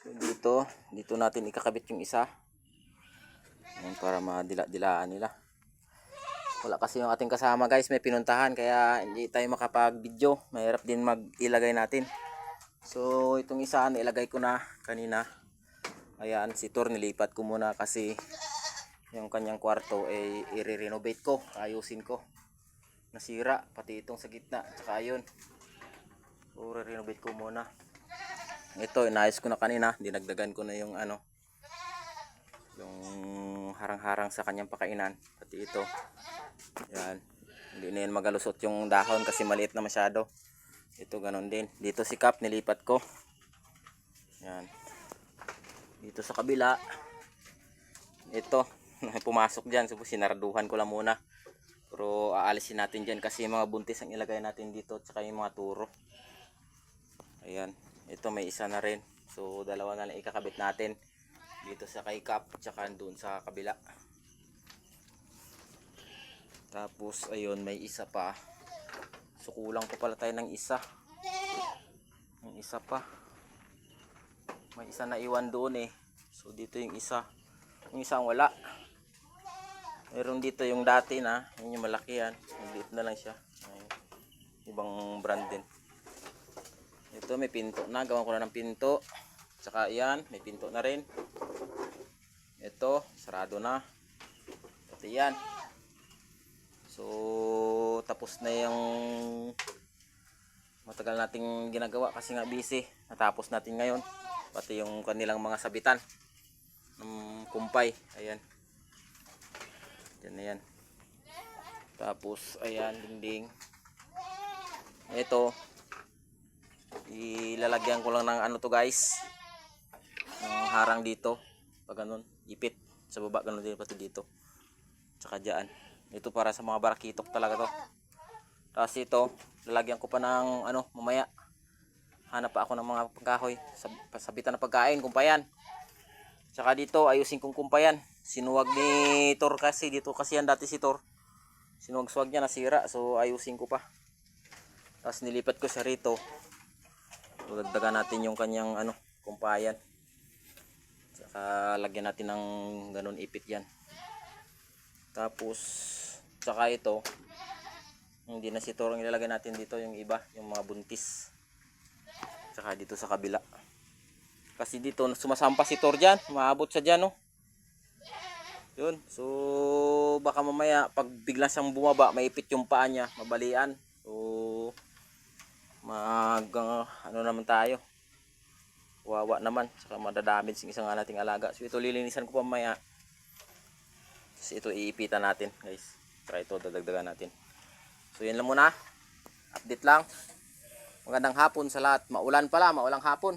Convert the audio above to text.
So, dito, dito natin ikakabit yung isa. Ayan, para madila-dilaan nila. Wala kasi yung ating kasama guys, may pinuntahan kaya hindi tayo makapag-video. Mahirap din mag-ilagay natin. So, itong isa nilagay ko na kanina. Ayan, si Tor nilipat ko muna kasi yung kanyang kwarto ay i-renovate ko, ayusin ko. Nasira, pati itong sa gitna, tsaka yun. So, re-renovate ko muna. Ito, inayos ko na kanina, dinagdagan ko na yung ano, yung harang-harang sa kanyang pakainan. Pati ito. Yan. Hindi na yun magalusot yung dahon kasi maliit na masyado. Ito ganon din. Dito si Cap nilipat ko. Yan. Dito sa kabila. Ito. Pumasok dyan. So, sinaraduhan ko lang muna. Pero aalisin natin dyan kasi mga buntis ang ilagay natin dito. Tsaka yung mga turo. Ayan. Ito may isa na rin. So dalawa na lang ikakabit natin. Dito sa kay Cap. Tsaka doon sa kabila. Tapos ayun may isa pa. So kulang pa pala tayo ng isa. Yung isa pa. May isa na iwan doon eh. So dito yung isa. Yung isang wala. Meron dito yung dati na. Yun yung malaki yan. Maliit na lang siya. Ibang brand din. Ito may pinto na. Gawan ko na ng pinto. Tsaka yan. May pinto na rin. Ito. Sarado na. Ito yan. So, tapos na yung matagal nating ginagawa kasi nga busy. Natapos natin ngayon. Pati yung kanilang mga sabitan ng kumpay. Ayan. Yan na yan. Tapos, ayan, dingding. Ito, ilalagyan ko lang ng ano to guys. Ng harang dito. Pag ganun, ipit. Sa baba, ganun din pati dito. Tsaka dyan. Ito para sa mga barakitok talaga to. Tapos ito, lalagyan ko pa ng ano, mamaya. Hanap pa ako ng mga pagkahoy. Sab sabitan na pagkain, kumpayan. Tsaka dito, ayusin kong kumpayan. Sinuwag ni Tor kasi. Dito kasi yan dati si Tor. Sinuwag-suwag niya nasira. So, ayusin ko pa. Tapos nilipat ko siya rito. Dagdagan natin yung kanyang ano, kumpayan. Tsaka lagyan natin ng ganun ipit yan. Tapos, tsaka ito, hindi na si Tor ang ilalagay natin dito, yung iba, yung mga buntis. Tsaka dito sa kabila. Kasi dito, sumasampa si Tor dyan, maabot siya dyan, no? Yun, so, baka mamaya, pag bigla siyang bumaba, maipit yung paa niya, mabalian. So, mag, ano naman tayo, wawa naman, saka madadamage yung isang nating alaga. So, ito lilinisan ko pa mamaya. Tapos ito iipitan natin guys. Try ito dadagdagan natin. So yan lang muna. Update lang. Magandang hapon sa lahat. Maulan pala, maulang hapon.